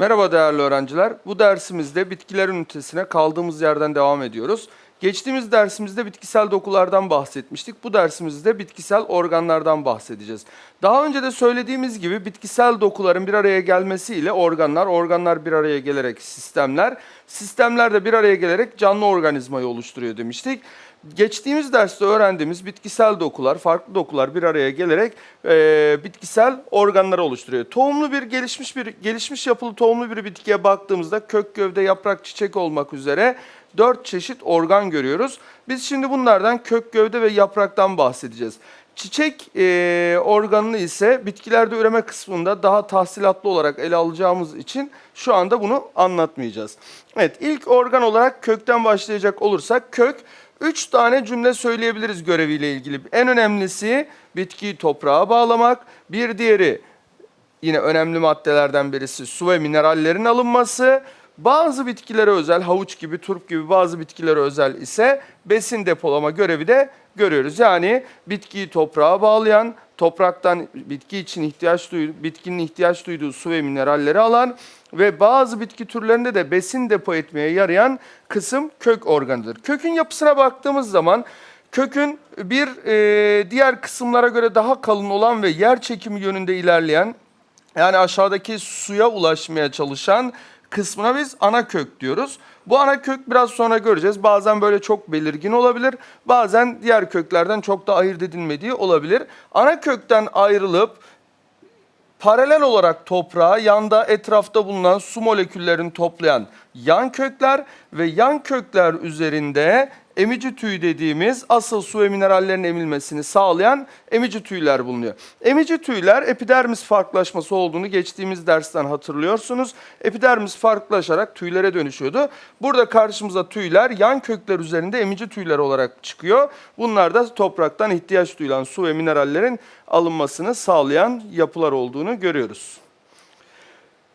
Merhaba değerli öğrenciler. Bu dersimizde bitkiler ünitesine kaldığımız yerden devam ediyoruz. Geçtiğimiz dersimizde bitkisel dokulardan bahsetmiştik. Bu dersimizde bitkisel organlardan bahsedeceğiz. Daha önce de söylediğimiz gibi bitkisel dokuların bir araya gelmesiyle organlar, organlar bir araya gelerek sistemler, sistemler de bir araya gelerek canlı organizmayı oluşturuyor demiştik. Geçtiğimiz derste öğrendiğimiz bitkisel dokular, farklı dokular bir araya gelerek e, bitkisel organları oluşturuyor. Tohumlu bir gelişmiş bir gelişmiş yapılı tohumlu bir bitkiye baktığımızda kök, gövde, yaprak, çiçek olmak üzere dört çeşit organ görüyoruz. Biz şimdi bunlardan kök, gövde ve yapraktan bahsedeceğiz. Çiçek e, organını ise bitkilerde üreme kısmında daha tahsilatlı olarak ele alacağımız için şu anda bunu anlatmayacağız. Evet ilk organ olarak kökten başlayacak olursak kök Üç tane cümle söyleyebiliriz göreviyle ilgili. En önemlisi bitkiyi toprağa bağlamak. Bir diğeri yine önemli maddelerden birisi su ve minerallerin alınması. Bazı bitkilere özel, havuç gibi, turp gibi bazı bitkilere özel ise besin depolama görevi de görüyoruz. Yani bitkiyi toprağa bağlayan, topraktan bitki için ihtiyaç duyduğu, bitkinin ihtiyaç duyduğu su ve mineralleri alan ve bazı bitki türlerinde de besin depo etmeye yarayan kısım kök organıdır. Kökün yapısına baktığımız zaman kökün bir e, diğer kısımlara göre daha kalın olan ve yer çekimi yönünde ilerleyen yani aşağıdaki suya ulaşmaya çalışan kısmına biz ana kök diyoruz. Bu ana kök biraz sonra göreceğiz. Bazen böyle çok belirgin olabilir. Bazen diğer köklerden çok da ayırt edilmediği olabilir. Ana kökten ayrılıp paralel olarak toprağa yanda etrafta bulunan su moleküllerini toplayan yan kökler ve yan kökler üzerinde emici tüy dediğimiz asıl su ve minerallerin emilmesini sağlayan emici tüyler bulunuyor. Emici tüyler epidermis farklılaşması olduğunu geçtiğimiz dersten hatırlıyorsunuz. Epidermis farklılaşarak tüylere dönüşüyordu. Burada karşımıza tüyler yan kökler üzerinde emici tüyler olarak çıkıyor. Bunlar da topraktan ihtiyaç duyulan su ve minerallerin alınmasını sağlayan yapılar olduğunu görüyoruz.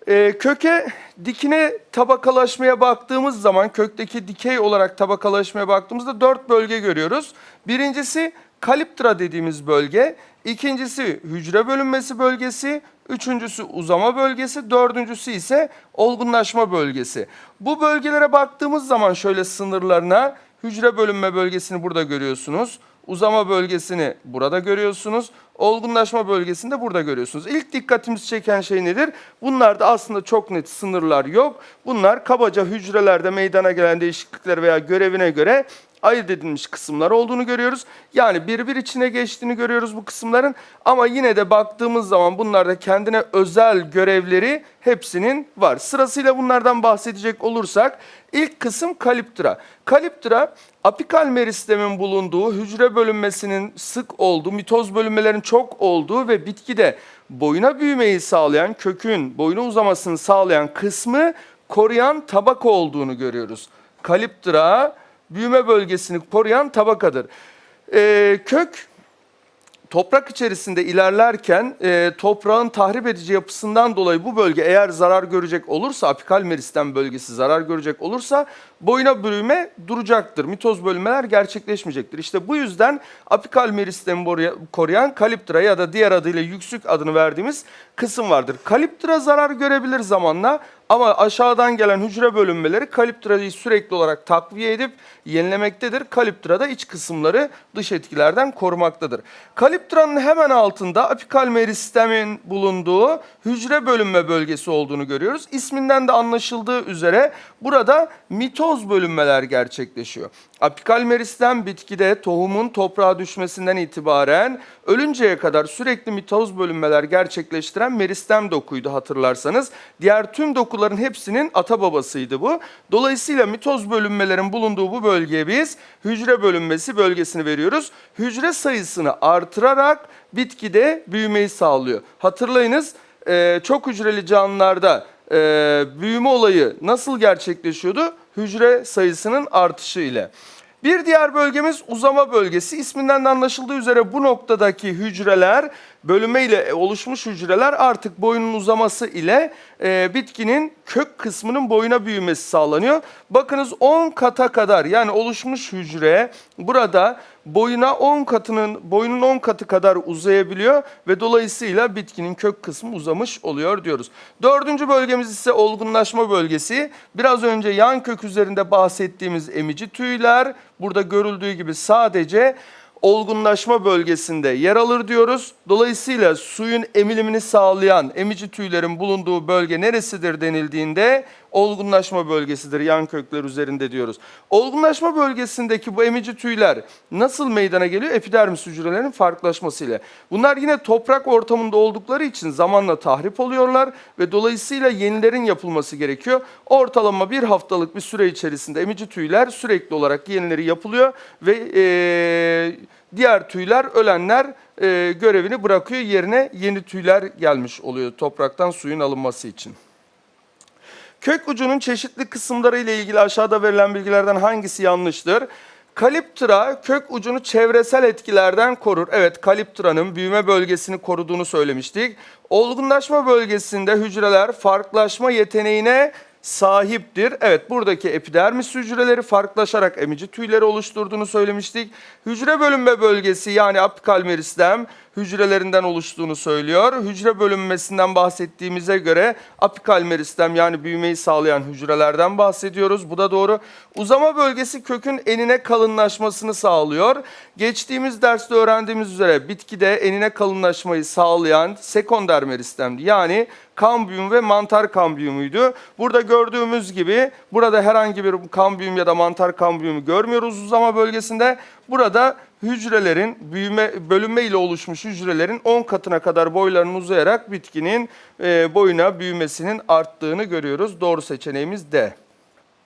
Ee, köke dikine tabakalaşmaya baktığımız zaman kökteki dikey olarak tabakalaşmaya baktığımızda dört bölge görüyoruz. Birincisi kaliptra dediğimiz bölge, ikincisi hücre bölünmesi bölgesi, üçüncüsü uzama bölgesi, dördüncüsü ise olgunlaşma bölgesi. Bu bölgelere baktığımız zaman şöyle sınırlarına hücre bölünme bölgesini burada görüyorsunuz. Uzama bölgesini burada görüyorsunuz. Olgunlaşma bölgesini de burada görüyorsunuz. İlk dikkatimizi çeken şey nedir? Bunlarda aslında çok net sınırlar yok. Bunlar kabaca hücrelerde meydana gelen değişiklikler veya görevine göre ayırt edilmiş kısımlar olduğunu görüyoruz. Yani birbir içine geçtiğini görüyoruz bu kısımların ama yine de baktığımız zaman bunlarda kendine özel görevleri hepsinin var. Sırasıyla bunlardan bahsedecek olursak ilk kısım kaliptra. Kaliptra apikal meristemin bulunduğu, hücre bölünmesinin sık olduğu, mitoz bölünmelerin çok olduğu ve bitkide boyuna büyümeyi sağlayan, kökün boyuna uzamasını sağlayan kısmı koruyan tabaka olduğunu görüyoruz. Kaliptra büyüme bölgesini koruyan tabakadır. Ee, kök toprak içerisinde ilerlerken e, toprağın tahrip edici yapısından dolayı bu bölge eğer zarar görecek olursa, apikal meristem bölgesi zarar görecek olursa boyuna büyüme duracaktır. Mitoz bölünmeler gerçekleşmeyecektir. İşte bu yüzden apikal meristemi koruyan kaliptra ya da diğer adıyla yüksük adını verdiğimiz kısım vardır. Kaliptra zarar görebilir zamanla ama aşağıdan gelen hücre bölünmeleri kaliptrayı sürekli olarak takviye edip yenilemektedir. Kaliptra da iç kısımları dış etkilerden korumaktadır. Kaliptranın hemen altında apikal meristemin bulunduğu hücre bölünme bölgesi olduğunu görüyoruz. İsminden de anlaşıldığı üzere burada mitoz bölünmeler gerçekleşiyor. Apikal meristem bitkide tohumun toprağa düşmesinden itibaren ölünceye kadar sürekli mitoz bölünmeler gerçekleştiren meristem dokuydu hatırlarsanız. Diğer tüm dokuların hepsinin ata babasıydı bu. Dolayısıyla mitoz bölünmelerin bulunduğu bu bölgeye biz hücre bölünmesi bölgesini veriyoruz. Hücre sayısını artırarak bitkide büyümeyi sağlıyor. Hatırlayınız çok hücreli canlılarda büyüme olayı nasıl gerçekleşiyordu? Hücre sayısının artışı ile. Bir diğer bölgemiz uzama bölgesi. İsminden de anlaşıldığı üzere bu noktadaki hücreler bölünme ile oluşmuş hücreler artık boyunun uzaması ile e, bitkinin kök kısmının boyuna büyümesi sağlanıyor. Bakınız 10 kata kadar yani oluşmuş hücre burada boyuna 10 katının boyunun 10 katı kadar uzayabiliyor ve dolayısıyla bitkinin kök kısmı uzamış oluyor diyoruz. Dördüncü bölgemiz ise olgunlaşma bölgesi. Biraz önce yan kök üzerinde bahsettiğimiz emici tüyler burada görüldüğü gibi sadece olgunlaşma bölgesinde yer alır diyoruz. Dolayısıyla suyun emilimini sağlayan emici tüylerin bulunduğu bölge neresidir denildiğinde olgunlaşma bölgesidir yan kökler üzerinde diyoruz. Olgunlaşma bölgesindeki bu emici tüyler nasıl meydana geliyor? Epidermis hücrelerinin farklılaşmasıyla. Bunlar yine toprak ortamında oldukları için zamanla tahrip oluyorlar ve dolayısıyla yenilerin yapılması gerekiyor. Ortalama bir haftalık bir süre içerisinde emici tüyler sürekli olarak yenileri yapılıyor ve eee diğer tüyler ölenler e, görevini bırakıyor. Yerine yeni tüyler gelmiş oluyor topraktan suyun alınması için. Kök ucunun çeşitli kısımları ile ilgili aşağıda verilen bilgilerden hangisi yanlıştır? Kaliptra kök ucunu çevresel etkilerden korur. Evet kaliptranın büyüme bölgesini koruduğunu söylemiştik. Olgunlaşma bölgesinde hücreler farklılaşma yeteneğine sahiptir. Evet buradaki epidermis hücreleri farklılaşarak emici tüyleri oluşturduğunu söylemiştik. Hücre bölünme bölgesi yani apikal meristem hücrelerinden oluştuğunu söylüyor. Hücre bölünmesinden bahsettiğimize göre apikal meristem yani büyümeyi sağlayan hücrelerden bahsediyoruz. Bu da doğru. Uzama bölgesi kökün enine kalınlaşmasını sağlıyor. Geçtiğimiz derste öğrendiğimiz üzere bitkide enine kalınlaşmayı sağlayan sekonder meristemdi. Yani kambiyum ve mantar kambiyumuydu. Burada gördüğümüz gibi burada herhangi bir kambiyum ya da mantar kambiyumu görmüyoruz uzama bölgesinde. Burada hücrelerin büyüme bölünme ile oluşmuş hücrelerin 10 katına kadar boylarının uzayarak bitkinin e, boyuna büyümesinin arttığını görüyoruz. Doğru seçeneğimiz D.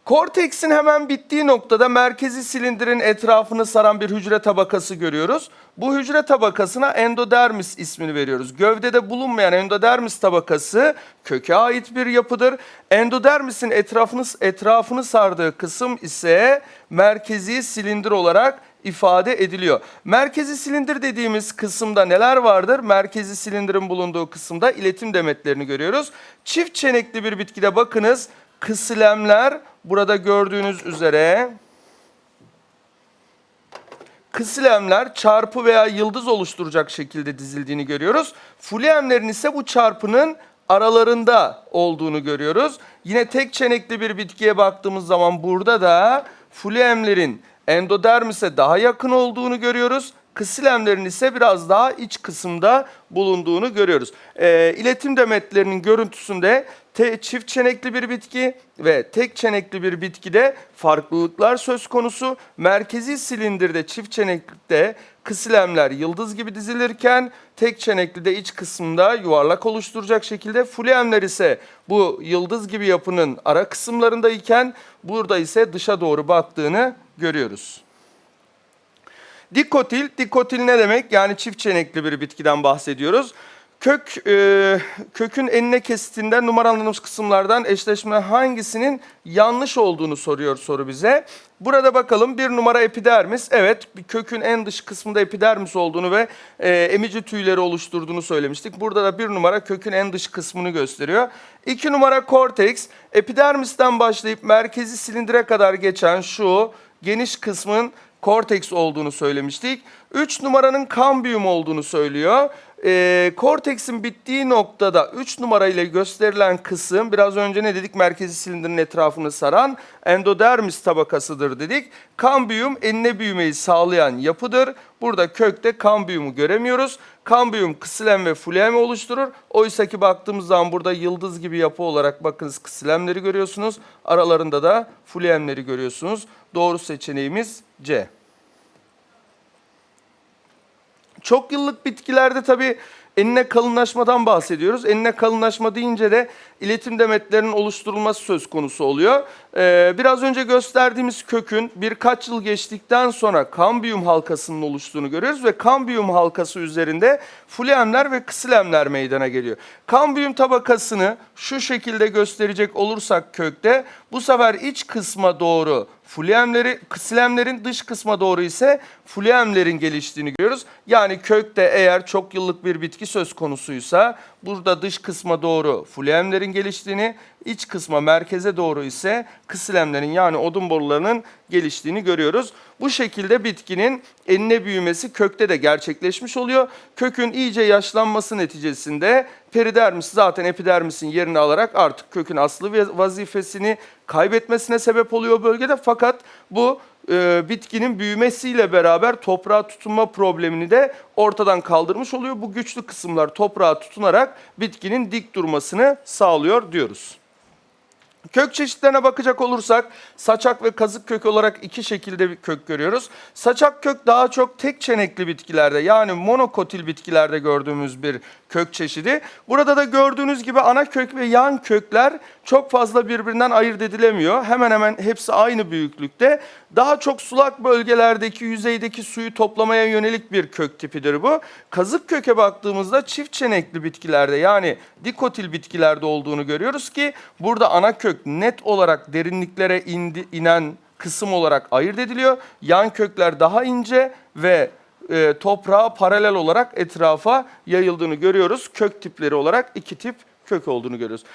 Korteksin hemen bittiği noktada merkezi silindirin etrafını saran bir hücre tabakası görüyoruz. Bu hücre tabakasına endodermis ismini veriyoruz. Gövdede bulunmayan endodermis tabakası köke ait bir yapıdır. Endodermisin etrafını, etrafını sardığı kısım ise merkezi silindir olarak ifade ediliyor. Merkezi silindir dediğimiz kısımda neler vardır? Merkezi silindirin bulunduğu kısımda iletim demetlerini görüyoruz. Çift çenekli bir bitkide bakınız kısilemler burada gördüğünüz üzere kısilemler çarpı veya yıldız oluşturacak şekilde dizildiğini görüyoruz. Fulemlerin ise bu çarpının aralarında olduğunu görüyoruz. Yine tek çenekli bir bitkiye baktığımız zaman burada da fulemlerin endodermise daha yakın olduğunu görüyoruz. Kısilemlerin ise biraz daha iç kısımda bulunduğunu görüyoruz. E, iletim demetlerinin görüntüsünde te, çift çenekli bir bitki ve tek çenekli bir bitkide farklılıklar söz konusu. Merkezi silindirde çift çeneklikte kısilemler yıldız gibi dizilirken tek çenekli de iç kısımda yuvarlak oluşturacak şekilde fulemler ise bu yıldız gibi yapının ara kısımlarındayken burada ise dışa doğru baktığını görüyoruz. Dikotil, dikotil ne demek? Yani çift çenekli bir bitkiden bahsediyoruz. Kök e, kökün enine kesitinden numaralanmış kısımlardan eşleşme hangisinin yanlış olduğunu soruyor soru bize. Burada bakalım bir numara epidermis. Evet kökün en dış kısmında epidermis olduğunu ve e, emici tüyleri oluşturduğunu söylemiştik. Burada da bir numara kökün en dış kısmını gösteriyor. İki numara korteks. Epidermisten başlayıp merkezi silindire kadar geçen şu geniş kısmın korteks olduğunu söylemiştik. 3 numaranın kambiyum olduğunu söylüyor. E, korteksin bittiği noktada 3 numara ile gösterilen kısım biraz önce ne dedik? Merkezi silindirin etrafını saran endodermis tabakasıdır dedik. Kambiyum enine büyümeyi sağlayan yapıdır. Burada kökte kambiyumu göremiyoruz. Kambiyum kısilem ve fulem oluşturur. Oysa ki baktığımız zaman burada yıldız gibi yapı olarak bakınız kısilemleri görüyorsunuz. Aralarında da fulemleri görüyorsunuz. Doğru seçeneğimiz C. Çok yıllık bitkilerde tabii enine kalınlaşmadan bahsediyoruz. Enine kalınlaşma deyince de iletim demetlerinin oluşturulması söz konusu oluyor. Ee, biraz önce gösterdiğimiz kökün birkaç yıl geçtikten sonra kambiyum halkasının oluştuğunu görüyoruz ve kambiyum halkası üzerinde fulemler ve ksilemler meydana geliyor. Kambiyum tabakasını şu şekilde gösterecek olursak kökte bu sefer iç kısma doğru fulemleri, ksilemlerin dış kısma doğru ise fulemlerin geliştiğini görüyoruz. Yani kökte eğer çok yıllık bir bitki söz konusuysa burada dış kısma doğru fulemlerin geliştiğini, iç kısma merkeze doğru ise ksilemlerin yani odun borularının geliştiğini görüyoruz. Bu şekilde bitkinin enine büyümesi kökte de gerçekleşmiş oluyor. Kökün iyice yaşlanması neticesinde peridermis zaten epidermisin yerini alarak artık kökün aslı vazifesini kaybetmesine sebep oluyor bölgede. Fakat bu e, bitkinin büyümesiyle beraber toprağa tutunma problemini de ortadan kaldırmış oluyor. Bu güçlü kısımlar toprağa tutunarak bitkinin dik durmasını sağlıyor diyoruz. Kök çeşitlerine bakacak olursak saçak ve kazık kök olarak iki şekilde bir kök görüyoruz. Saçak kök daha çok tek çenekli bitkilerde yani monokotil bitkilerde gördüğümüz bir kök çeşidi. Burada da gördüğünüz gibi ana kök ve yan kökler çok fazla birbirinden ayırt edilemiyor. Hemen hemen hepsi aynı büyüklükte. Daha çok sulak bölgelerdeki yüzeydeki suyu toplamaya yönelik bir kök tipidir bu. Kazık köke baktığımızda çift çenekli bitkilerde yani dikotil bitkilerde olduğunu görüyoruz ki burada ana kök net olarak derinliklere indi, inen kısım olarak ayırt ediliyor. Yan kökler daha ince ve e, toprağa paralel olarak etrafa yayıldığını görüyoruz. Kök tipleri olarak iki tip kök olduğunu görüyoruz.